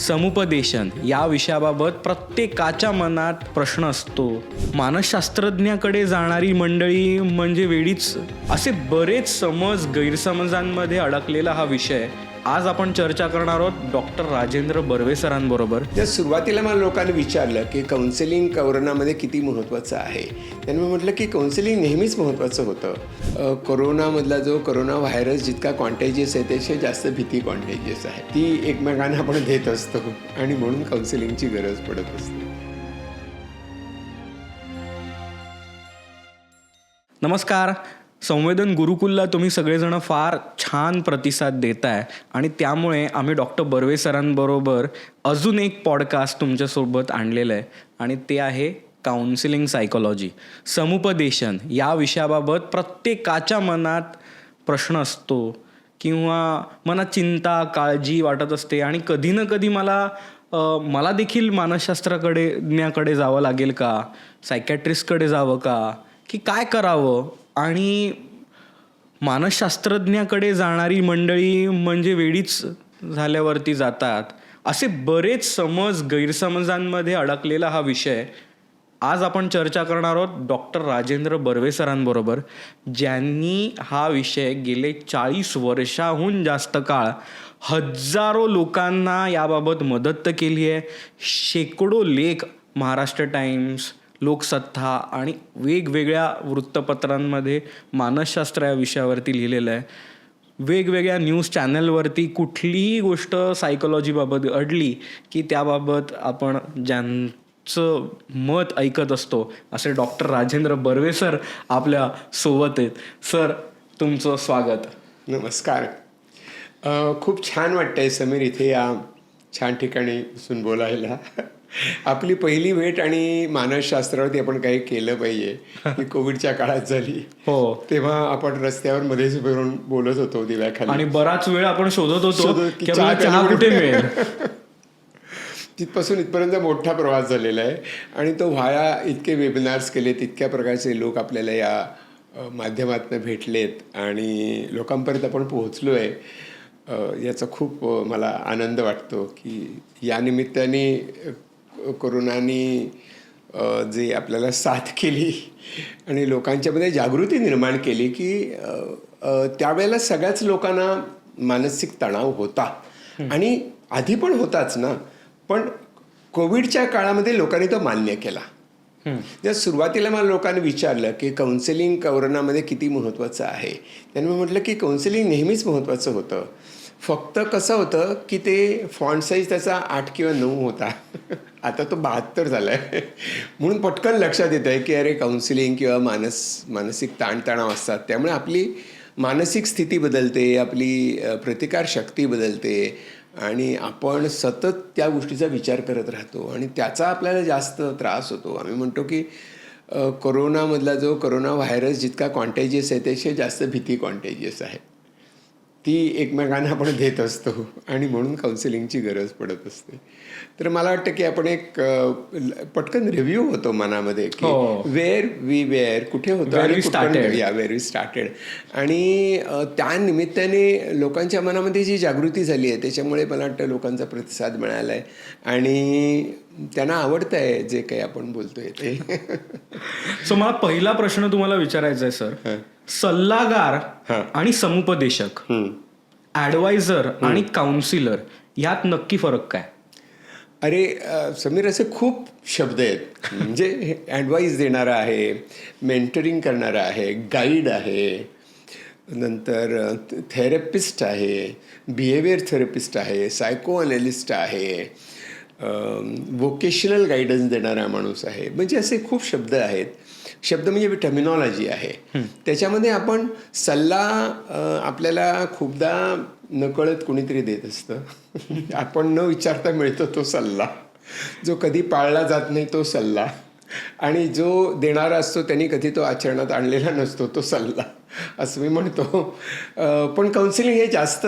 समुपदेशन. या विषयाबाबत प्रत्येकाच्या मनात प्रश्न असतो. मानसशास्त्रज्ञाकडे जाणारी मंडळी म्हणजे वेळीच असे बरेच समज गैरसमजांमध्ये अडकलेला हा विषय. आज आपण चर्चा करणार आहोत डॉक्टर राजेंद्र बर्वे सरांबरोबर. तर सुरुवातीला मला लोकांनी विचारलं की काउन्सिलिंग कोरोनामध्ये किती महत्त्वाचं आहे? त्यांनी मी म्हटलं की काउन्सिलिंग नेहमीच महत्त्वाचं होतं. कोरोनामधला जो कोरोना व्हायरस जितका कॉन्टॅजियस आहे त्याची जास्त भीती कॉन्टॅजियस आहे. ती एकमेकांना आपण देत असतो आणि म्हणून काउन्सिलिंगची गरज पडत असते. नमस्कार. संवेदन गुरुकुलला तुम्ही सगळेजण फार छान प्रतिसाद देताय. आणि त्यामुळे आम्ही डॉक्टर बर्वे सरांबरोबर अजून एक पॉडकास्ट तुमच्यासोबत आणलेलं आहे. आणि ते आहे काउन्सिलिंग सायकोलॉजी समुपदेशन. या विषयाबाबत प्रत्येकाच्या मनात प्रश्न असतो किंवा मनात चिंता काळजी वाटत असते. आणि कधी ना कधी मला मला देखील मानसशास्त्राकडे ज्ञाकडे जावं लागेल का? सायकॅट्रिस्टकडे जावं का? की काय करावं? आणि मानसशास्त्रज्ञाकडे जाणारी मंडळी म्हणजे वेळीच झाल्यावरती जातात. असे बरेच समज गैरसमजांमध्ये अडकलेला हा विषय. आज आपण चर्चा करणार आहोत डॉक्टर राजेंद्र बर्वे सरांबरोबर ज्यांनी हा विषय गेले चाळीस वर्षाहून जास्त काळ हजारो लोकांना याबाबत मदत तर केली आहे. शेकडो लेख महाराष्ट्र टाइम्स लोकसत्ता आणि वेगवेगळ्या वृत्तपत्रांमध्ये मानसशास्त्र या विषयावरती लिहिलेलं आहे. वेगवेगळ्या न्यूज चॅनलवरती कुठलीही गोष्ट सायकोलॉजीबाबत अडली की त्याबाबत आपण ज्यांचं मत ऐकत असतो असे डॉक्टर राजेंद्र बर्वे सर आपल्यासोबत आहेत. सर तुमचं स्वागत. नमस्कार. खूप छान वाटतंय समीर इथे या छान ठिकाणी बसून बोलायला. आपली पहिली भेट आणि मानसशास्त्रावरती आपण काही केलं पाहिजे ही कोविडच्या काळात झाली. हो. तेव्हा आपण रस्त्यावर मध्येच फिरून बोलत होतो दिव्याखाली. आणि बराच वेळ आपण शोधत होतो चहा कुठे मिळेल? तिथपासून इथपर्यंत मोठा प्रवास झालेला आहे. आणि तो व्हाया इतके वेबिनार्स केले तितक्या प्रकारचे लोक आपल्याला या माध्यमातून भेटलेत. आणि लोकांपर्यंत आपण पोहोचलो आहे याचा खूप मला आनंद वाटतो की या निमित्ताने कोरोनाने जे आपल्याला साथ केली आणि लोकांच्यामध्ये जागृती निर्माण केली की त्यावेळेला सगळ्याच लोकांना मानसिक तणाव होता. आणि आधी पण होताच ना पण कोविडच्या काळामध्ये लोकांनी तो मान्य केला. जर सुरुवातीला मला लोकांनी विचारलं की काउन्सिलिंग कोरोनामध्ये किती महत्त्वाचं आहे? त्यांनी मी म्हटलं की काउन्सिलिंग नेहमीच महत्त्वाचं होतं. फक्त कसं होतं की ते फॉन्ट साईज त्याचा आठ किंवा नऊ होता. आता तो बहात्तर झाला आहे म्हणून पटकन लक्षात येतं आहे की अरे काउन्सिलिंग किंवा मानस मानसिक ताणतणाव असतात. त्यामुळे आपली मानसिक स्थिती बदलते आपली प्रतिकारशक्ती बदलते आणि आपण सतत त्या गोष्टीचा विचार करत राहतो आणि त्याचा आपल्याला जास्त त्रास होतो. आम्ही म्हणतो की कोरोनामधला जो कोरोना व्हायरस जितका कॉन्टेजियस आहे त्याची जास्त भीती कॉन्टेजियस आहे. ती एकमेकांना आपण देत असतो आणि म्हणून काउन्सिलिंगची गरज पडत असते. तर मला वाटतं की आपण एक पटकन रिव्ह्यू होतो मनामध्ये की. वेअर वी वेअर कुठे होतो वेअर वी स्टार्टेड आणि त्या निमित्ताने लोकांच्या मनामध्ये जी जागृती झाली आहे त्याच्यामुळे मला वाटतं लोकांचा प्रतिसाद मिळाला आहे आणि त्यांना आवडतं आहे जे काही आपण बोलतोय ते. सो मला पहिला प्रश्न तुम्हाला विचारायचा आहे सर. सल्लागार हा. आणि समुपदेशक ऍडवायझर आणि काउन्सिलर यात नक्की फरक काय? अरे समीर असे खूप शब्द आहेत. म्हणजे ॲडवाईस देणारा आहे मेंटरिंग करणारा आहे गाईड आहे नंतर थेरपिस्ट आहे बिहेवियर थेरपिस्ट आहे सायको अनालिस्ट आहे वोकेशनल गायडन्स देणारा माणूस आहे. म्हणजे असे खूप शब्द आहेत. शब्द म्हणजे टर्मिनॉलॉजी आहे. त्याच्यामध्ये आपण सल्ला आपल्याला खूपदा नकळत कुणीतरी देत असतं. आपण न विचारता मिळतो तो सल्ला. जो कधी पाळला जात नाही तो सल्ला. आणि जो देणारा असतो त्यांनी कधी तो आचरणात आणलेला नसतो तो सल्ला. असं मी म्हणतो. पण काउन्सिलिंग हे जास्त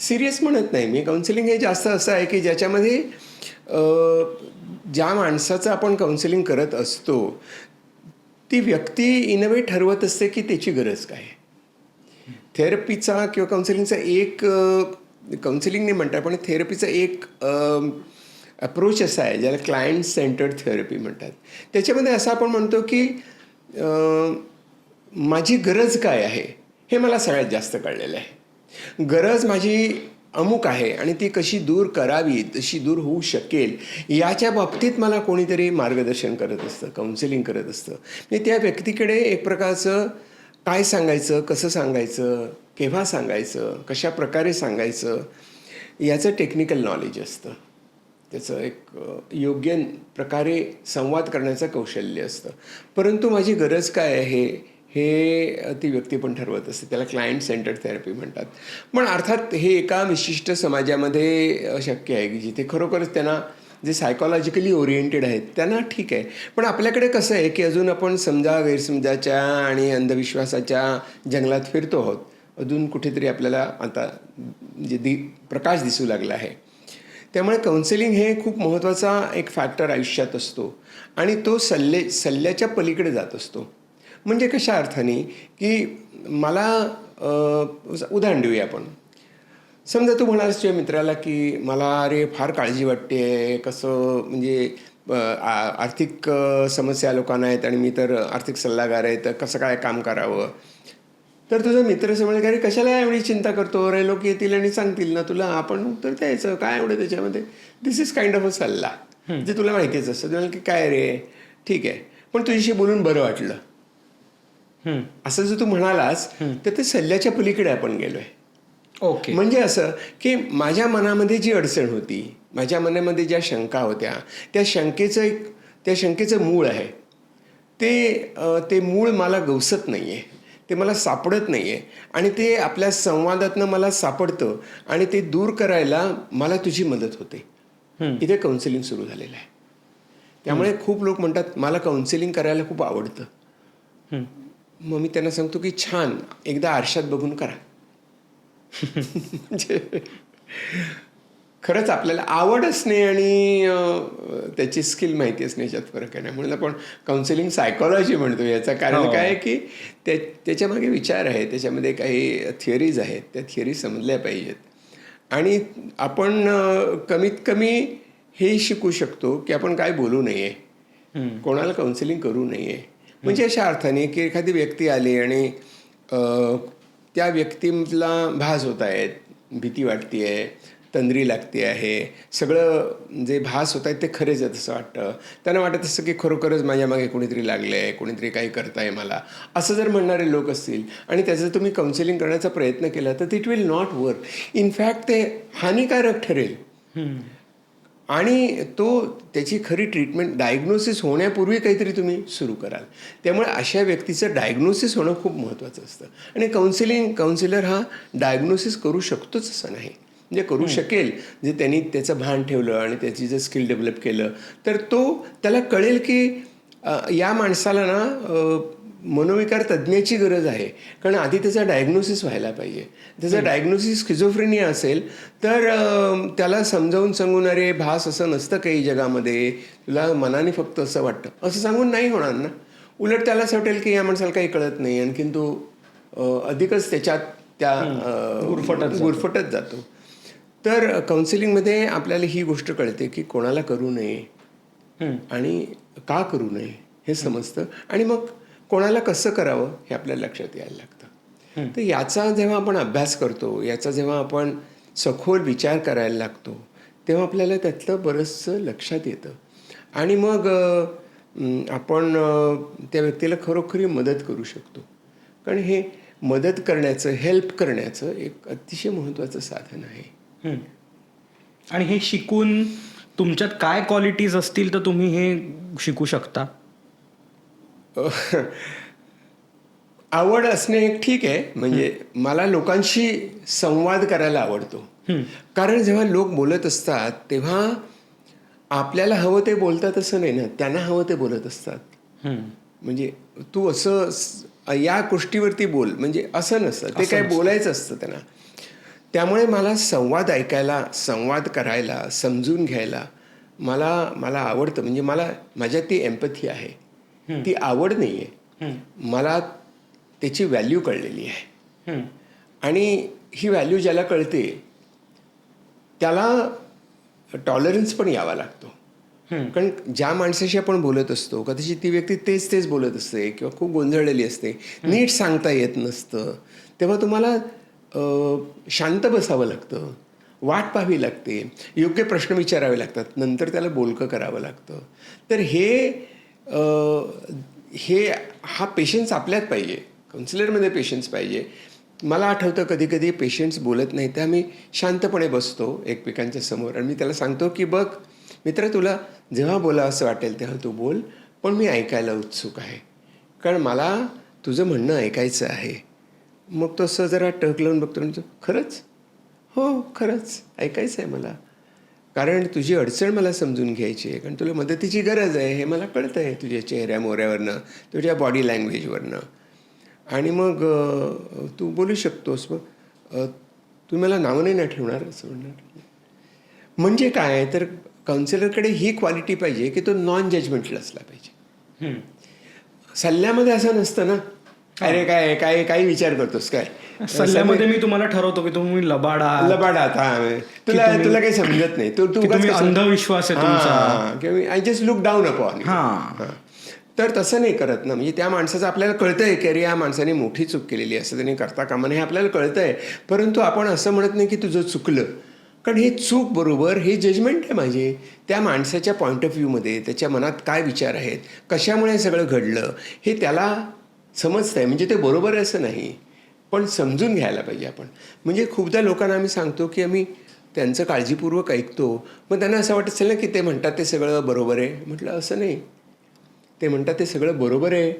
सिरियस म्हणत नाही मी. काउन्सिलिंग हे जास्त असं आहे की ज्याच्यामध्ये ज्या माणसाचं आपण काउन्सिलिंग करत असतो ती व्यक्ती इन अ वे ठरवत असते की त्याची गरज काय थेरपीचा किंवा काउन्सिलिंगचा एक काउन्सिलिंग नाही म्हणतात पण थेरपीचा एक अप्रोच असा आहे ज्याला क्लायंट सेंटर्ड थेरपी म्हणतात. त्याच्यामध्ये असं आपण म्हणतो की माझी गरज काय आहे हे मला सगळ्यात जास्त कळलेलं आहे. गरज माझी अमुक आहे आणि ती कशी दूर करावी तशी दूर होऊ शकेल याच्या बाबतीत मला कोणीतरी मार्गदर्शन करत असतं काउन्सिलिंग करत असतं. म्हणजे त्या व्यक्तीकडे एक प्रकारचं काय सांगायचं कसं सांगायचं केव्हा सांगायचं कशा प्रकारे सांगायचं याचं टेक्निकल नॉलेज असतं. त्याचं एक योग्य प्रकारे संवाद करण्याचं कौशल्य असतं. परंतु माझी गरज काय आहे हे ती व्यक्ती पण ठरवत असते. त्याला क्लायंट सेंटर्ड थेरपी म्हणतात. पण अर्थात हे एका विशिष्ट समाजामध्ये शक्य आहे की जिथे खरोखरच त्यांना जे सायकॉलॉजिकली ओरिएंटेड आहेत त्यांना ठीक आहे. पण आपल्याकडे कसं आहे की अजून आपण समजा गैरसमजाच्या आणि अंधविश्वासाच्या जंगलात फिरतो आहोत. अजून कुठेतरी आपल्याला आता जे दि प्रकाश दिसू लागला आहे. त्यामुळे काउन्सिलिंग हे खूप महत्त्वाचा एक फॅक्टर आयुष्यात असतो. आणि तो सल्ले सल्ल्याच्या पलीकडे जात असतो. म्हणजे कशा अर्थाने की मला उदाहरण देऊया आपण. समजा तू म्हणालास तुझ्या मित्राला की मला अरे फार काळजी वाटते कसं म्हणजे आर्थिक समस्या लोकांना आहेत आणि मी तर आर्थिक सल्लागार आहे तर कसं काय काम करावं? तर तुझा मित्र समजेल की अरे कशाला एवढी चिंता करतो? अरे लोक येतील आणि सांगतील ना तुला आपण उत्तर द्यायचं काय एवढं त्याच्यामध्ये? This is kind of a सल्ला जे तुला माहितीच असतं. तुला की काय रे? ठीक आहे. पण तुझ्याशी बोलून बरं वाटलं. असं जर तू म्हणालास तर ते सल्ल्याच्या पलीकडे आपण गेलोय. ओके. म्हणजे असं की माझ्या मनामध्ये जी अडचण होती माझ्या मनामध्ये ज्या शंका होत्या त्या शंकेचं एक त्या शंकेचं मूळ आहे. ते ते मूळ मला गवसत नाही आहे ते मला सापडत नाही आहे आणि ते आपल्या संवादातनं मला सापडतं आणि ते दूर करायला मला तुझी मदत होते. इथे काउन्सिलिंग सुरू झालेलं आहे. त्यामुळे खूप लोक म्हणतात मला काउन्सिलिंग करायला खूप आवडतं. मग मी त्यांना सांगतो की छान एकदा आरशात बघून करा. म्हणजे खरंच आपल्याला आवड असणे आणि त्याची स्किल माहिती असणे याच्यात फरक आहे. ना म्हणून आपण काउन्सिलिंग सायकॉलॉजी म्हणतो. याचं कारण हो. काय आहे की त्या त्याच्यामागे विचार आहे त्याच्यामध्ये काही थिअरीज आहेत. त्या थिअरी समजल्या पाहिजेत. आणि आपण कमीत कमी हे शिकू शकतो की आपण काय बोलू नये. कोणाला काउन्सिलिंग करू नये. म्हणजे अशा अर्थाने की एखादी व्यक्ती आली आणि त्या व्यक्तीला भास होत आहेत भीती वाटते आहे तंद्री लागते आहे सगळं जे भास होत आहेत ते खरेच आहेत असं वाटतं. त्यांना वाटत असं की खरोखरच माझ्या मागे कोणीतरी लागलं आहे कोणीतरी काही करताय मला. असं जर म्हणणारे लोक असतील आणि त्याचं तुम्ही काउन्सिलिंग करण्याचा प्रयत्न केला तर it will not work in fact ते हानिकारक ठरेल. आणि तो त्याची खरी ट्रीटमेंट डायग्नोसिस होण्यापूर्वी काहीतरी तुम्ही सुरू कराल. त्यामुळे अशा व्यक्तीचं डायग्नोसिस होणं खूप महत्त्वाचं असतं. आणि काउन्सिलिंग काउन्सिलर हा डायग्नोसिस करू शकतोच असं नाही. म्हणजे करू शकेल. जे त्यांनी त्याचं भान ठेवलं आणि त्याची जर स्किल डेव्हलप केलं तर तो त्याला कळेल की या माणसाला ना मनोविकार तज्ज्ञाची गरज आहे. कारण आधी त्याचा डायग्नोसिस व्हायला पाहिजे. त्याचा डायग्नोसिस स्किझोफ्रेनिया असेल तर त्याला समजावून सांगून अरे भास असं नसतं काही जगामध्ये. तुला मनाने फक्त असं वाटतं. असं सांगून नाही होणार ना. उलट त्याला असं वाटेल की या माणसाला काही कळत नाही. आणखीन तो अधिकच त्याच्यात त्या गुरफटत गुरफटत जातो. तर काउन्सिलिंगमध्ये आपल्याला ही गोष्ट कळते की कोणाला करू नये. आणि का करू नये हे समजतं. आणि मग कोणाला कसं करावं हे आपल्या लक्षात यायला लागतं. तर याचा जेव्हा आपण अभ्यास करतो याचा जेव्हा आपण सखोल विचार करायला लागतो तेव्हा आपल्याला त्यातलं बरंचसं लक्षात येतं. आणि मग आपण त्या व्यक्तीला खरोखरी मदत करू शकतो. कारण हे मदत करण्याचं हेल्प करण्याचं एक अतिशय महत्त्वाचं साधन आहे. आणि हे शिकून तुमच्यात काय क्वालिटीज असतील तर तुम्ही हे शिकू शकता? आवड असणे एक ठीक आहे म्हणजे मला लोकांशी संवाद करायला आवडतो. कारण जेव्हा लोक बोलत असतात तेव्हा आपल्याला हवं ते बोलतात असं नाही ना त्यांना हवं ते बोलत असतात. म्हणजे तू असं या गोष्टीवरती बोल म्हणजे असं नसतं ते काय बोलायचं असतं त्यांना. त्यामुळे मला संवाद ऐकायला संवाद करायला समजून घ्यायला मला मला आवडतं म्हणजे मला माझ्यात ती एम्पथी आहे. ती आवड नाही आहे मला त्याची व्हॅल्यू कळलेली आहे. आणि ही व्हॅल्यू ज्याला कळते त्याला टॉलरन्स पण यावा लागतो. कारण ज्या माणसाशी आपण बोलत असतो कदाचित ती व्यक्ती तेच तेच बोलत असते किंवा खूप गोंधळलेली असते नीट सांगता येत नसतं. तेव्हा तुम्हाला शांत बसावं लागतं वाट पाहावी लागते योग्य प्रश्न विचारावे लागतात नंतर त्याला बोलकं करावं लागतं. तर हे हे हा पेशन्स आपल्यात पाहिजे. काउन्सिलरमध्ये पेशन्स पाहिजे. मला आठवतं कधी कधी पेशंट्स बोलत नाही तर आम्ही शांतपणे बसतो एकमेकांच्या समोर. आणि मी त्याला सांगतो की बघ मित्र तुला जेव्हा बोला असं वाटेल तेव्हा तू बोल पण मी ऐकायला उत्सुक आहे. कारण मला तुझं म्हणणं ऐकायचं आहे. मग तो असं जरा टक लावून बघतो म्हणजे खरंच? हो खरंच. ऐकायचं आहे मला. कारण तुझी अडचण मला समजून घ्यायची आहे कारण तुला मदतीची गरज आहे हे मला कळतं आहे तुझ्या चेहऱ्या मोऱ्यावरनं तुझ्या बॉडी लँग्वेजवरनं आणि मग तू बोलू शकतोस मग तू मला नावं नाही ना ठेवणार असं म्हणणार? म्हणजे काय तर काउन्सिलरकडे ही क्वालिटी पाहिजे की तो नॉन जजमेंटल असला पाहिजे सल्ल्यामध्ये असं नसतं ना? अरे काय काय काही विचार करतोस काय? सल्ल्यामध्ये मी तुम्हाला ठरवतो की तुम्ही लबाड लबाड तुला तुला काही समजत नाही. तू तू अंधविश्वास आहे तुमचा. I just look down upon हा. तर तसं नाही करत ना. म्हणजे त्या माणसाचं आपल्याला कळतंय की अरे या माणसाने मोठी चूक केलेली असं त्यांनी करता कामा नये हे आपल्याला कळतंय. परंतु आपण असं म्हणत नाही की तुझं चुकलं. कारण हे चूक बरोबर हे जजमेंट आहे माझे. त्या माणसाच्या पॉईंट ऑफ व्ह्यूमध्ये त्याच्या मनात काय विचार आहेत? कशामुळे हे सगळं घडलं? हे त्याला समजतंय. म्हणजे ते बरोबर आहे असं नाही. पण समजून घ्यायला पाहिजे आपण. म्हणजे खूपदा लोकांना आम्ही सांगतो की आम्ही त्यांचं काळजीपूर्वक ऐकतो. मग त्यांना असं वाटत असेल ना की ते म्हणतात ते सगळं बरोबर आहे. म्हटलं असं नाही. ते म्हणतात ते सगळं बरोबर आहे.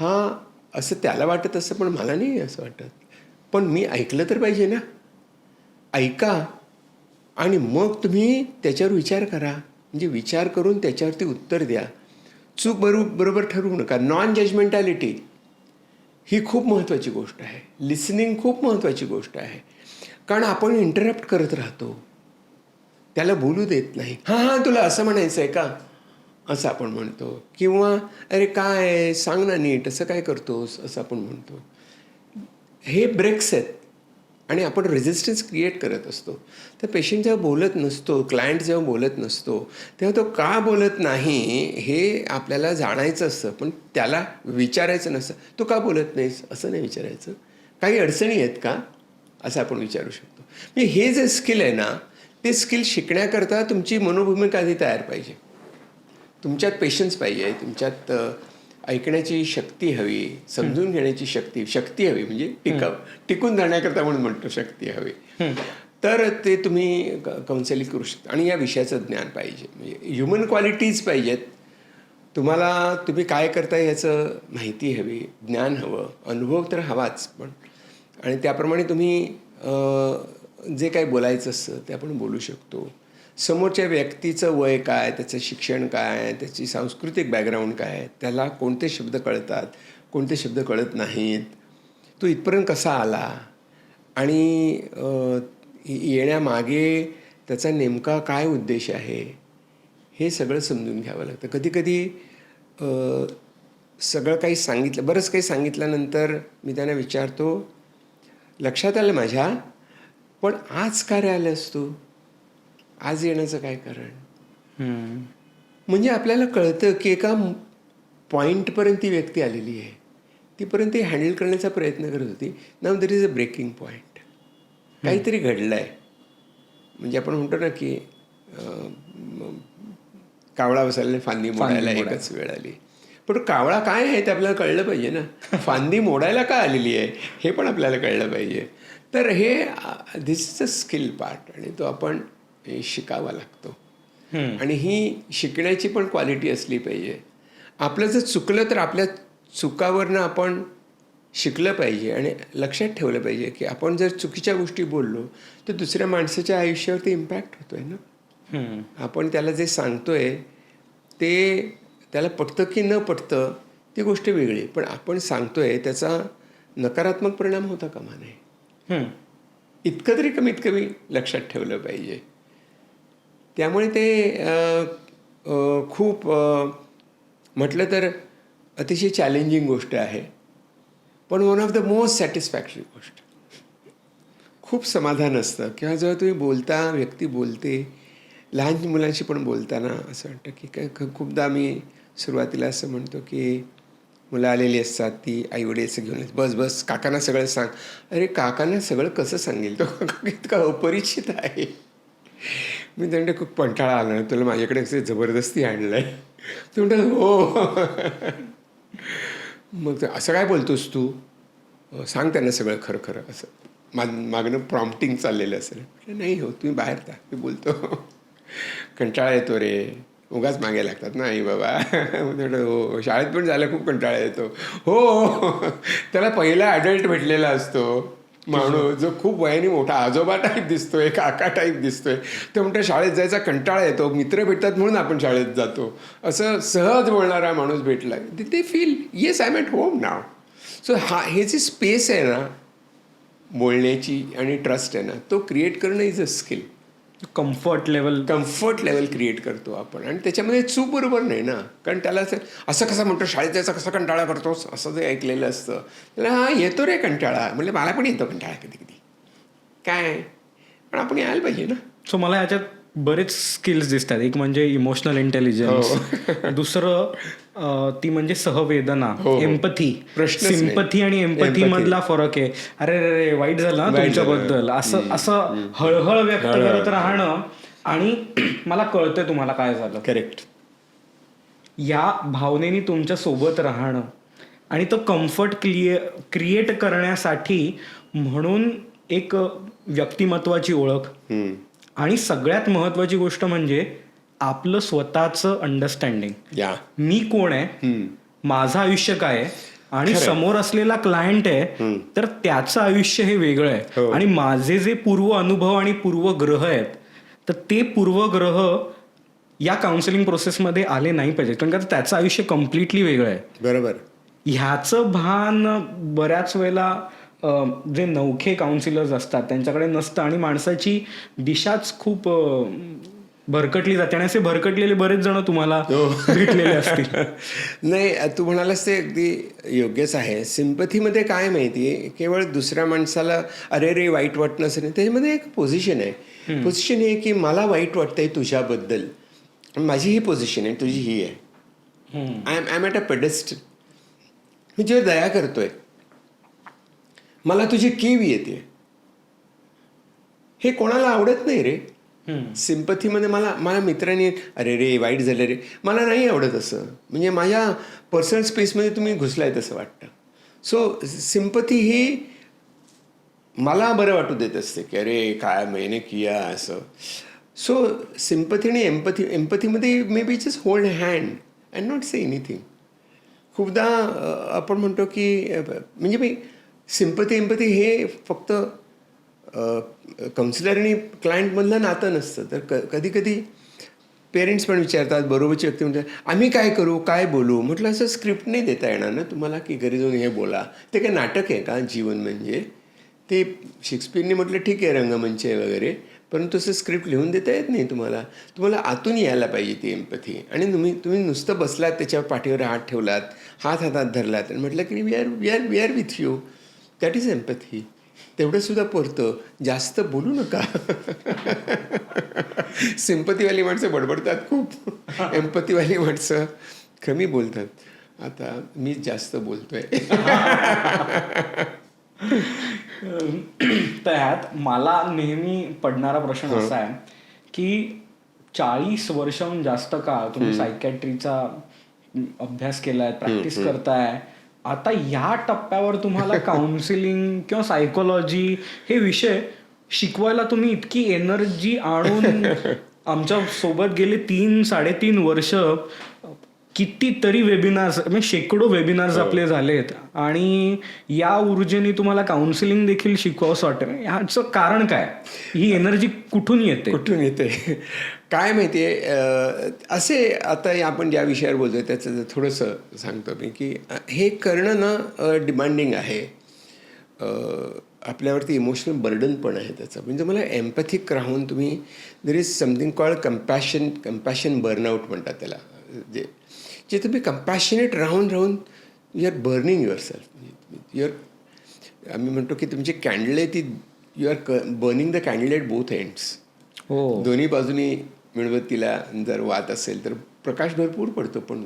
हां असं त्याला वाटत असं पण मला नाही असं वाटत. पण मी ऐकलं तर पाहिजे ना. ऐका आणि मग तुम्ही त्याच्यावर विचार करा. म्हणजे विचार करून त्याच्यावरती उत्तर द्या. चूक बरो बरोबर ठरवू नका. नॉन जजमेंटॅलिटी ही खूप महत्त्वाची गोष्ट आहे. लिसनिंग खूप महत्त्वाची गोष्ट आहे. कारण आपण इंटरप्ट करत राहतो. त्याला बोलू देत नाही. हां हां तुला असं म्हणायचं आहे का? असं आपण म्हणतो. किंवा अरे काय? सांग ना नीट. असं काय करतोस? असं आपण म्हणतो. हे ब्रेक्स आहेत. आणि आपण रेझिस्टन्स क्रिएट करत असतो. तर पेशंट जेव्हा बोलत नसतो क्लायंट जेव्हा बोलत नसतो तेव्हा तो का बोलत नाही हे आपल्याला जाणायचं असतं. पण त्याला विचारायचं नसतं. तो का बोलत नाहीस असं नाही विचारायचं. काही अडचणी आहेत का? असं आपण विचारू शकतो. म्हणजे हे जे स्किल आहे ना ते स्किल शिकण्याकरता तुमची मनोभूमिका आधी तयार पाहिजे? तुमच्यात पेशन्स पाहिजे. तुमच्यात ऐकण्याची शक्ती हवी समजून घेण्याची शक्ती शक्ती हवी म्हणजे टिकाव टिकून राहण्याकरता म्हणून म्हणतो शक्ती हवी. तर ते तुम्ही काउन्सिलिंग करू शकता. आणि या विषयाचं ज्ञान पाहिजे. म्हणजे ह्युमन क्वालिटीज पाहिजेत. तुम्हाला तुम्ही काय करताय याचं माहिती हवी ज्ञान हवं अनुभव तर हवाच पण आणि त्याप्रमाणे तुम्ही जे काही बोलायचं असतं ते आपण बोलू शकतो. समोरच्या व्यक्तीचं वय काय त्याचं शिक्षण काय त्याची सांस्कृतिक बॅकग्राऊंड काय त्याला कोणते शब्द कळतात कोणते शब्द कळत नाहीत तो इथपर्यंत कसा आला? आणि येण्यामागे त्याचा नेमका काय उद्देश आहे? हे सगळं समजून घ्यावं लागतं. कधी कधी सगळं काही सांगितलं बरंच काही सांगितल्यानंतर मी त्यांना विचारतो लक्षात आलं माझ्या? पण आज का रे आल्यास तू आज येण्याचं काय कारण. म्हणजे आपल्याला कळतं की एका पॉईंटपर्यंत ती व्यक्ती आलेली आहे. तीपर्यंत ती हँडल करण्याचा प्रयत्न करत होती. नाव there is a breaking point काहीतरी घडलं आहे म्हणजे आपण म्हणतो ना की कावळा बसायला फांदी मोडायला एकच वेळ आली. पण कावळा काय आहे ते आपल्याला कळलं पाहिजे ना? फांदी मोडायला का आलेली आहे? हे पण आपल्याला कळलं पाहिजे. तर हे this is a skill part आणि तो आपण हे शिकावा लागतो. आणि ही शिकण्याची पण क्वालिटी असली पाहिजे. आपलं जर चुकलं तर आपल्या चुकावरनं आपण शिकलं पाहिजे आणि लक्षात ठेवलं पाहिजे की आपण जर चुकीच्या गोष्टी बोललो तर दुसऱ्या माणसाच्या आयुष्यावरती इम्पॅक्ट होतोय ना? हम्म. आपण त्याला जे सांगतोय ते त्याला पटतं की न पटतं ती गोष्ट वेगळी. पण आपण सांगतोय त्याचा नकारात्मक परिणाम होता कामा नये. इतकं तरी कमीत कमी लक्षात ठेवलं पाहिजे. त्यामुळे ते खूप म्हटलं तर अतिशय चॅलेंजिंग गोष्ट आहे. पण one of the most satisfactory गोष्ट. खूप समाधान असतं. किंवा जेव्हा तुम्ही बोलता व्यक्ती बोलते लहान मुलांशी पण बोलताना असं वाटतं की काय खूपदा आम्ही सुरुवातीला असं म्हणतो की मुलं आलेली असतात ती आईवडील असं घेऊन बस बस काकांना सगळं सांग. अरे काकांना सगळं कसं सांगेल? तो काका इतका अपरिचित आहे. मी त्यांना खूप कंटाळा आला तुला माझ्याकडे असं जबरदस्ती आणलं आहे तू म्हणतात हो. मग असं काय बोलतोस तू? सांग त्यांना सगळं खरं खरं असं. मा मागणं प्रॉम्प्टिंग चाललेलं असेल. नाही हो तुम्ही बाहेर जा मी बोलतो. कंटाळा येतो रे. उगाच मागे लागतात ना आई बाबा. हो. शाळेत पण जायला खूप कंटाळा येतो. हो. त्याला पहिला ॲडल्ट भेटलेला असतो. माणूस जो खूप वयाने मोठा आजोबा टाईप दिसतोय काका टाईप दिसतोय तो म्हणतो शाळेत जायचा कंटाळा येतो मित्र भेटतात म्हणून आपण शाळेत जातो. असं सहज बोलणारा माणूस भेटला ते feel yes I am at home now so हा हे जे स्पेस आहे ना बोलण्याची आणि ट्रस्ट आहे ना तो क्रिएट करणं is a skill comfort level comfort level create करतो आपण. आणि त्याच्यामध्ये चूक बरोबर नाही ना. कारण त्याला असं असं कसं म्हणतो शाळेत जायचा कसा कंटाळा करतोस असं जे ऐकलेलं असतं. त्याला हा येतो रे कंटाळा. म्हणजे मला पण येतो कंटाळा कधी कधी काय? पण आपण यायला पाहिजे ना. सो मला ह्याच्यात बरेच स्किल्स दिसतात. एक म्हणजे इमोशनल इंटेलिजन्स दुसरं ती म्हणजे सहवेदना हो, हो. एम्पथी प्रश्नच नाही. सिंपथी आणि एम्पथी. मधला फरक आहे. अरे रे रे वाईट झालं ना वाईट झालं. तुमच्याबद्दल. असं असं हळहळ व्यक्त करत राहणं आणि मला कळतंय तुम्हाला काय झालं. करेक्ट या भावनेनी तुमच्यासोबत राहणं आणि तो कम्फर्ट क्लिए क्रिएट करण्यासाठी म्हणून एक व्यक्तिमत्वाची ओळख. आणि सगळ्यात महत्वाची गोष्ट म्हणजे आपलं स्वतःचं अंडरस्टँडिंग या. मी कोण आहे? माझं आयुष्य काय आहे? आणि. समोर असलेला क्लायंट आहे तर त्याचं आयुष्य हे वेगळं आहे. हो. आणि माझे जे पूर्व अनुभव आणि पूर्वग्रह आहेत तर ते पूर्वग्रह या काउन्सिलिंग प्रोसेसमध्ये आले नाही पाहिजे कारण का त्याचं आयुष्य कम्प्लिटली वेगळं आहे. बरोबर. ह्याचं भान बऱ्याच वेळेला जे नौखे काउन्सिलर्स असतात त्यांच्याकडे नसतं आणि माणसाची दिशाच खूप भरकटली जाते. आणि असे भरकटलेले बरेच जण तुम्हाला हो. भेटलेले असतील. नाही तू म्हणालास ते अगदी योग्यच आहे. सिंपथीमध्ये काय माहिती आहे? केवळ दुसऱ्या माणसाला अरे रे वाईट वाटणं असं नाही त्याच्यामध्ये एक पोझिशन आहे. पोझिशन आहे की मला वाईट वाटतंय तुझ्याबद्दल. माझी ही पोझिशन आहे तुझी ही आहे. I am I am at a pedestal मी जेव्हा दया करतोय. मला तुझी कीव येते. हे कोणाला आवडत नाही रे. सिंपथीमध्ये मला मला मित्रांनी अरे रे वाईट झालं रे. मला नाही आवडत असं. म्हणजे माझ्या पर्सनल स्पेसमध्ये तुम्ही घुसलाय तसं वाटतं. सो सिंपथी ही मला बरं वाटू देत असते की अरे काय मैंने किया असं. सो सिंपथी आणि empathy एम्पथीमध्ये may be just hold hand and not say anything खूपदा आपण म्हणतो की म्हणजे मी सिंपती एम्पथी हे फक्त काउन्सिलर आणि क्लायंटमधलं नातं नसतं. तर क कधी कधी पेरेंट्स पण विचारतात बरोबरची व्यक्ती म्हणतात आम्ही काय करू? काय बोलू? म्हटलं असं स्क्रिप्ट नाही देता येणार ना तुम्हाला की घरी जाऊन हे बोला. ते काय नाटक आहे का? जीवन म्हणजे? ते शेक्सपियरने म्हटलं ठीक आहे रंगमंच आहे वगैरे. परंतु तसं स्क्रिप्ट लिहून देता येत नाही तुम्हाला. तुम्हाला आतून यायला पाहिजे ती एम्पथी आणि तुम्ही तुम्ही नुसतं बसलात त्याच्या पाठीवर हात ठेवलात हात हातात धरलात आणि म्हटलं की we are we are we are with you that is empathy तेवढं सुद्धा पुरतं. जास्त बोलू नका. सिंपतीवाली माणसं बडबडतात खूप. एम्पतीवाली माणसं कमी बोलतात. आता मी जास्त बोलतोय. तर ह्यात मला नेहमी पडणारा प्रश्न असा आहे की चाळीस वर्षाहून जास्त काळ तुम्ही सायकॅट्रीचा अभ्यास केलाय प्रॅक्टिस करताय आता या टप्प्यावर तुम्हाला काउन्सिलिंग किंवा सायकोलॉजी हे विषय शिकवायला तुम्ही इतकी एनर्जी आणून आमच्यासोबत गेले तीन साडेतीन वर्ष कितीतरी वेबिनार्स म्हणजे शेकडो वेबिनार्स आपले झालेत. आणि या ऊर्जेने तुम्हाला काउन्सिलिंग देखील शिकवावंसं वाटतं ह्याचं कारण काय? ही एनर्जी कुठून येते? कुठून येते? काय माहिती आहे असे आता आपण ज्या विषयावर बोलतोय त्याचं जर थोडंसं सांगतो मी की हे करणं ना डिमांडिंग आहे. आपल्यावरती इमोशनल बर्डन पण आहे त्याचं. म्हणजे मला एम्पॅथिक राहून तुम्ही there is something called compassion compassion burnout म्हणतात त्याला. जे जे तुम्ही कम्पॅशनेट राहून राहून you are burning yourself your आम्ही म्हणतो की तुमची कॅन्डल आहे ती you are burning the candle at both ends हो. दोन्ही बाजूनी मेणबत्तीला जर वात असेल तर प्रकाश भरपूर पडतो पण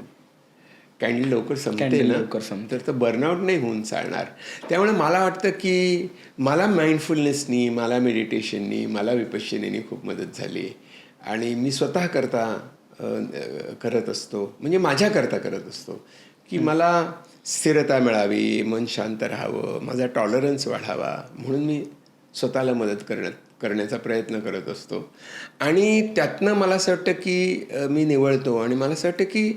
कॅन्डल लवकर संपते ना? लवकर संपते. तर बर्नआउट नाही होऊन चालणार. त्यामुळे मला वाटतं की मला माइंडफुलनेसनी मला मेडिटेशननी मला विपश्यनेनी खूप मदत झाली. आणि मी स्वतः करता करत असतो. म्हणजे माझ्याकरता करत असतो. की मला स्थिरता मिळावी मन शांत राहावं माझा टॉलरन्स वाढावा. म्हणून मी स्वतःला मदत करण्यात करण्याचा प्रयत्न करत असतो. आणि त्यातनं मला असं वाटतं की मी निवळतो आणि मला असं वाटतं की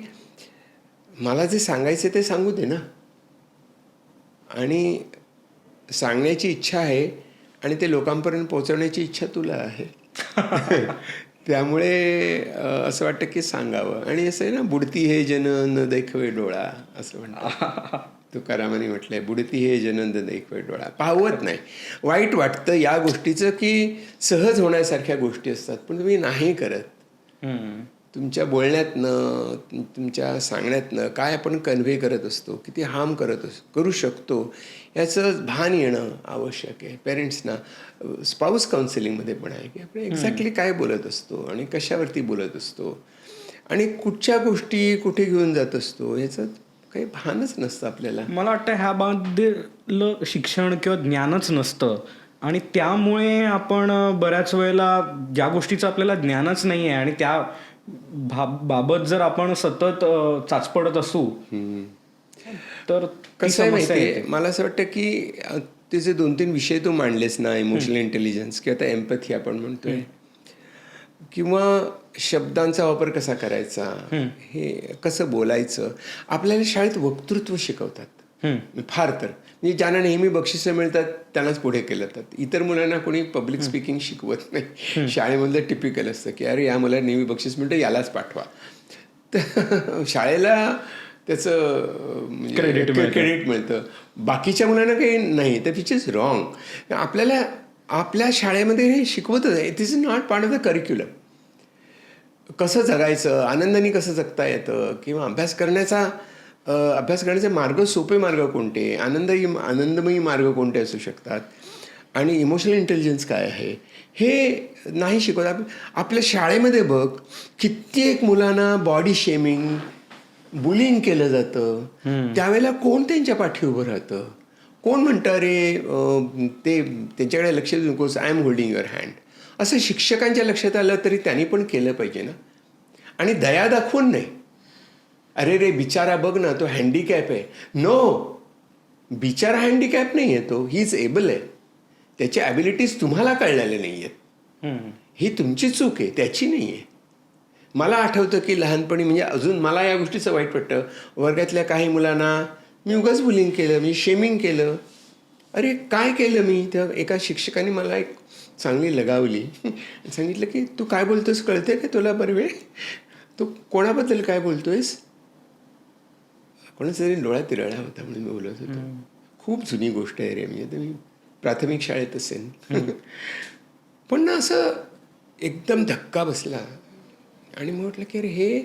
मला जे सांगायचे ते सांगू दे ना. आणि सांगण्याची इच्छा आहे आणि ते लोकांपर्यंत पोहोचवण्याची इच्छा तुला आहे. त्यामुळे असं वाटतं की सांगावं. आणि असं आहे ना बुडती हे जन न देखवे डोळा असं म्हणतात. तुकारामाने म्हटलंय बुडती हे जन न देखवे डोळा. पाहवत नाही. वाईट वाटतं या गोष्टीचं की सहज होण्यासारख्या गोष्टी असतात पण तुम्ही नाही करत. तुमच्या बोलण्यातनं तुम- तुमच्या सांगण्यातनं काय आपण कन्व्हे करत असतो किती हार्म करत असतो करू शकतो याचं भान येणं आवश्यक आहे. पेरेंट्सना स्पाऊस काउन्सिलिंगमध्ये पण आहे की आपण एक्झॅक्टली काय बोलत असतो आणि कशावरती बोलत असतो आणि कुठच्या गोष्टी कुठे घेऊन जात असतो याचं काही भानच नसतं आपल्याला. मला वाटतं ह्याबद्दल शिक्षण किंवा ज्ञानच नसतं. आणि त्यामुळे आपण बऱ्याच वेळेला ज्या गोष्टीचं आपल्याला ज्ञानच नाही आहे आणि त्या भा बाबत जर आपण सतत चाचपडत असू तर कसं आहे माहिती. मला असं वाटतं की अ, ते जे दोन तीन विषय तू मांडलेस ना इमोशनल इंटेलिजन्स किंवा आता एम्पथी आपण म्हणतोय. किंवा शब्दांचा वापर कसा करायचा? हे कसं बोलायचं? आपल्याला शाळेत वक्तृत्व शिकवतात. फार तर. म्हणजे ज्यांना नेहमी बक्षिसं मिळतात त्यांनाच पुढे केलं जातात इतर मुलांना कोणी पब्लिक स्पीकिंग शिकवत नाही. शाळेमधलं टिपिकल असतं की अरे या मुलाला नेहमी बक्षीस मिळतं यालाच पाठवा. तर शाळेला त्याचं Credit मिळतं. क्रेडिट मिळतं. बाकीच्या मुलांना काही नाही. तर विच इज रॉंग आपल्याला आपल्या शाळेमध्ये हे शिकवतच आहे. It is not part of the curriculum कसं जगायचं? आनंदाने कसं जगता येतं? किंवा अभ्यास करण्याचा अभ्यास करण्याचे मार्ग सोपे मार्ग कोणते? आनंदही आनंदमयी मार्ग कोणते असू शकतात? आणि इमोशनल इंटेलिजन्स काय आहे? हे नाही शिकवत. आप- आपल्या शाळेमध्ये बघ कित्येक मुलांना बॉडी शेमिंग बुलिंग केलं जातं. त्यावेळेला कोण त्यांच्या पाठी उभं राहतं? कोण म्हणतं अरे ते त्यांच्याकडे लक्ष देऊ नकोस I am holding your hand असं शिक्षकांच्या लक्षात आलं तरी त्यांनी पण केलं पाहिजे ना. आणि दया दाखवून नाही. अरे रे बिचारा बघ ना तो हँडिकॅप आहे. नो बिचारा हँडिकॅप नाही आहे तो. ही इज एबल आहे. त्याच्या ॲबिलिटीज तुम्हाला कळलेल्या नाही आहेत. ही तुमची चूक आहे त्याची नाही आहे. मला आठवतं की लहानपणी म्हणजे अजून मला या गोष्टीचं वाईट वाटतं. वर्गातल्या काही मुलांना मी उगाच बुलिंग केलं मी शेमिंग केलं. अरे काय केलं मी? तर एका शिक्षकाने मला एक चांगली लगावली. सांगितलं की तू काय बोलतोस? कळते का तुला बरं वेळ तू कोणाबद्दल काय बोलतोयस? कोणाचा तरी डोळा तिरळा होता म्हणून मी बोलत होतो. खूप जुनी गोष्ट आहे रे म्हणजे ते मी प्राथमिक शाळेत असेल पण ना असं एकदम धक्का बसला. आणि मग म्हटलं की अरे हे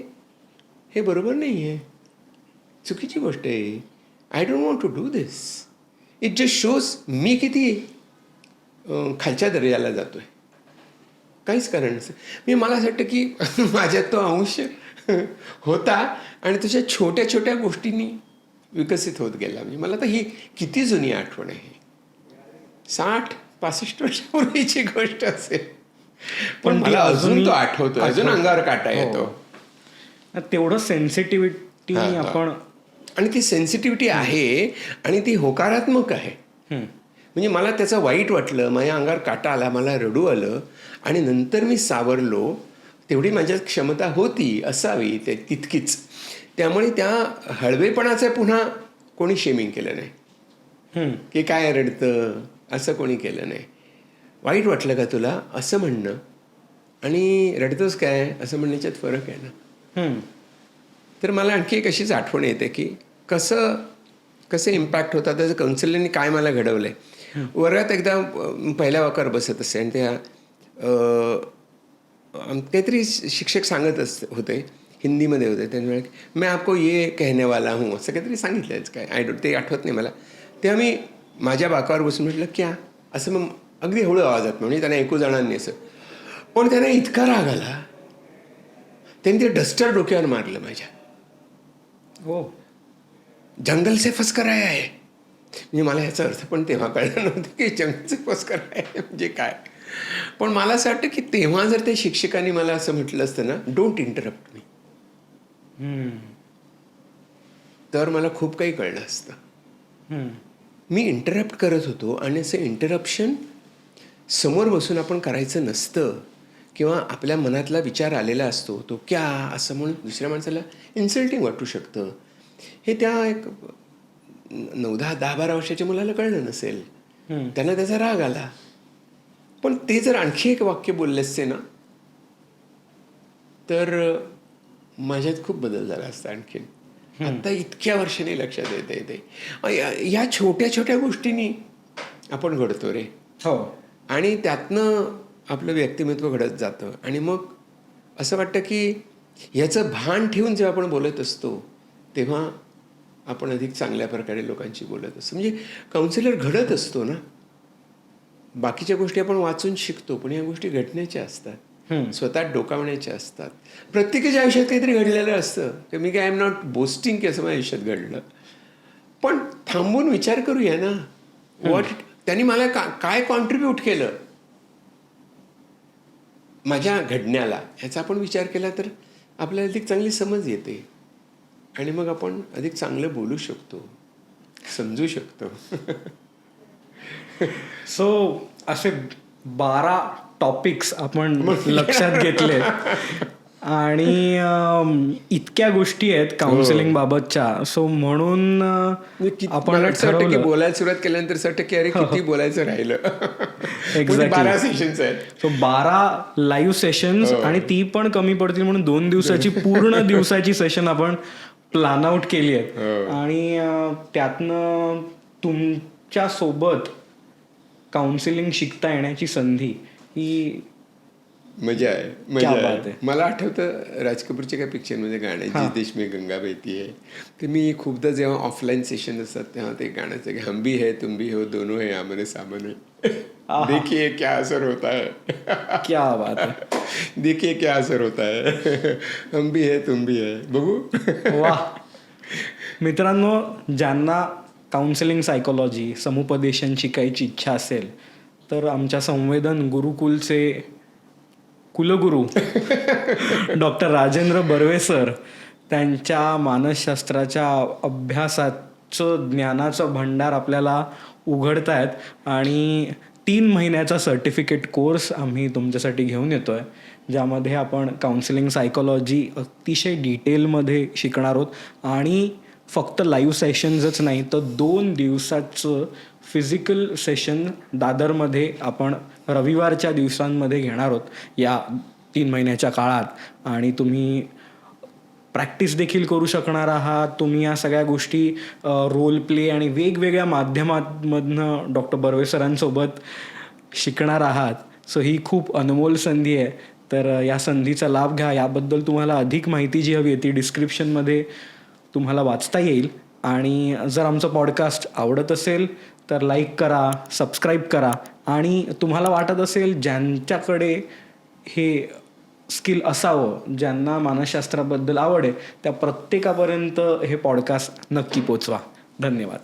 हे बरोबर नाही आहे चुकीची गोष्ट आहे I don't want to do this it just shows मी किती खालच्या दर्जाला जातोय. काहीच कारण नसतं. मी मला असं वाटतं की माझ्यात तो अंश होता आणि तुझ्या छोट्या छोट्या गोष्टींनी विकसित होत गेला. म्हणजे मला तर ही किती जुनी आठवण आहे साठ पासष्ट वर्षापूर्वीची गोष्ट असेल. पण मला अजून तो आठवतो अजून. अंगावर काटा हो. येतो तेवढं सेन्सिटिव्हिटी हा, हा. आपण आणि ती सेन्सिटिव्हिटी आहे आणि ती होकारात्मक आहे. म्हणजे मला त्याचं वाईट वाटलं माझ्या अंगावर काटा आला मला रडू आलं आणि नंतर मी सावरलो तेवढी माझ्यात क्षमता होती असावी ते तितकीच. त्यामुळे त्या हळवेपणाचं पुन्हा कोणी शेमिंग केलं नाही. की काय रडतं असं कोणी केलं नाही. वाईट वाटलं का तुला? असं म्हणणं. आणि रडतोस काय? असं म्हणण्याच्यात फरक आहे ना. तर मला आणखी एक अशीच आठवण येते की कसं कसं इम्पॅक्ट होता त्याचं काउन्सिलरनी काय मला घडवलं आहे वर्गात एकदा पहिल्या वाकार बसत असे आणि त्या काहीतरी शिक्षक सांगत असते होते हिंदीमध्ये होते. त्यांनी मैं आपको ये कहने वाला हूँ. असं काहीतरी सांगितलंच काय आय डोंट ते आठवत नाही मला. तेव्हा मी माझ्या बाकावर बसून म्हटलं क्या? असं मग अगदी हळू आवाजात म्हणजे त्यांना ऐकू जाणार नाही असं. पण त्यांना इतका राग आला त्यांनी ते डस्टर डोक्यावर मारलं माझ्या. हो. जंगल से फसकर आया आहे म्हणजे मला ह्याचा अर्थ पण तेव्हा कळलं नव्हतं की जंगल से फसकर आहे म्हणजे काय. पण मला असं वाटतं की तेव्हा जर त्या शिक्षकांनी मला असं म्हटलं असतं ना डोंट इंटरप्ट मी तर मला खूप काही कळलं असतं. मी इंटरप्ट करत होतो आणि असं इंटरप्शन समोर बसून आपण करायचं नसतं किंवा आपल्या मनातला विचार आलेला असतो तो क्या असं म्हणून दुसऱ्या माणसाला इन्सल्टिंग वाटू शकतं. हे त्या एक नऊ दहा दहा बारा वर्षाच्या मुलाला कळलं नसेल. त्यांना त्याचा राग आला. पण ते जर आणखी एक वाक्य बोलले असते ना तर माझ्यात खूप बदल झाला असता आणखीन. आता इतक्या वर्षांनी लक्षात येते येते या- या छोट्या छोट्या गोष्टींनी आपण घडतो रे. हो. आणि त्यातनं आपलं व्यक्तिमत्व घडत जातं. आणि मग असं वाटतं की ह्याचं भान ठेवून जेव्हा आपण बोलत असतो तेव्हा आपण अधिक चांगल्या प्रकारे लोकांशी बोलत असतो. म्हणजे काउन्सिलर घडत असतो ना. बाकीच्या गोष्टी आपण वाचून शिकतो पण या गोष्टी घडण्याच्या असतात. स्वतः डोकावण्याच्या असतात. प्रत्येकाच्या आयुष्यात काहीतरी घडलेलं असतं. तर मी काय एम नॉट बोस्टिंग की असं माझ्या आयुष्यात घडलं. पण थांबून विचार करूया ना. वॉट त्यांनी मला का काय कॉन्ट्रीब्यूट केलं? माझ्या घडण्याला ह्याचा आपण विचार केला तर आपल्याला अधिक चांगली समज येते. आणि मग आपण अधिक चांगलं बोलू शकतो. समजू शकतो. सो असे बारा टॉपिक्स आपण लक्षात घेतले आणि इतक्या गोष्टी आहेत काउन्सिलिंग बाबतच्या. सो म्हणून अ, म्हणजे आपण की बोलायला सुरुवात केल्यानंतर असं वाटतं की अरे किती बोलायचं राहिलं? म्हणजे Exactly. बारा सेशन्स आहेत. सो बारा लाईव्ह सेशन्स आणि ती पण कमी पडतील म्हणून दोन दिवसाची पूर्ण दिवसाची सेशन आपण प्लॅन आउट केली आहेत. आणि अं, त्यातनं तुमच्यासोबत काउन्सिलिंग शिकता येण्याची संधी ही मजा आहे मजा बात आहे. आहे. मला आठवतं राज कपूरच्या काय पिक्चरमध्ये गाणं आहे जिस देश में गंगा बहती है ते मी खूपदा जेव्हा ऑफलाईन सेशन असतात तेव्हा ते गाण्याचं की हम भी है तुम भी हो दोनों है आमने सामने. देखिए क्या असर होता है. क्या बात आहे. देखिए क्या असर होता है. हम भी है तुम भी है. बघू. वा मित्रांनो ज्यांना काउन्सिलिंग सायकोलॉजी समुपदेशन शिकायची इच्छा असेल तर आमच्या संवेदन गुरुकुलचे कुलगुरू डॉक्टर राजेंद्र बर्वे सर त्यांच्या मानसशास्त्राच्या अभ्यासाचं ज्ञानाचं भंडार आपल्याला उघडतायत आणि तीन महिन्याचा सर्टिफिकेट कोर्स आम्ही तुमच्यासाठी घेऊन येतो आहे ज्यामध्ये आपण काउन्सिलिंग सायकोलॉजी अतिशय डिटेलमध्ये शिकणार आहोत. आणि फक्त लाईव्ह सेशन्सच नाही तर दोन दिवसाचं फिजिकल सेशन दादरमध्ये आपण रविवारच्या दिवसांमध्ये घेणार आहोत या तीन महिन्याच्या काळात. आणि तुम्ही प्रॅक्टिस देखील करू शकणार आहात. तुम्ही या सगळ्या गोष्टी रोल प्ले आणि वेगवेगळ्या माध्यमांमधनं डॉक्टर बर्वे सरांसोबत शिकणार आहात. सो ही खूप अनमोल संधी आहे. तर या संधीचा लाभ घ्या. याबद्दल तुम्हाला अधिक माहिती जी हवी आहे ती डिस्क्रिप्शनमध्ये तुम्हाला वाचता येईल. आणि जर आमचं पॉडकास्ट आवडत असेल तर लाईक करा सबस्क्राईब करा. आणि तुम्हाला वाटत असेल ज्यांच्याकडे हे स्किल असावं ज्यांना मानसशास्त्राबद्दल आवड आहे त्या प्रत्येकापर्यंत हे पॉडकास्ट नक्की पोचवा. धन्यवाद.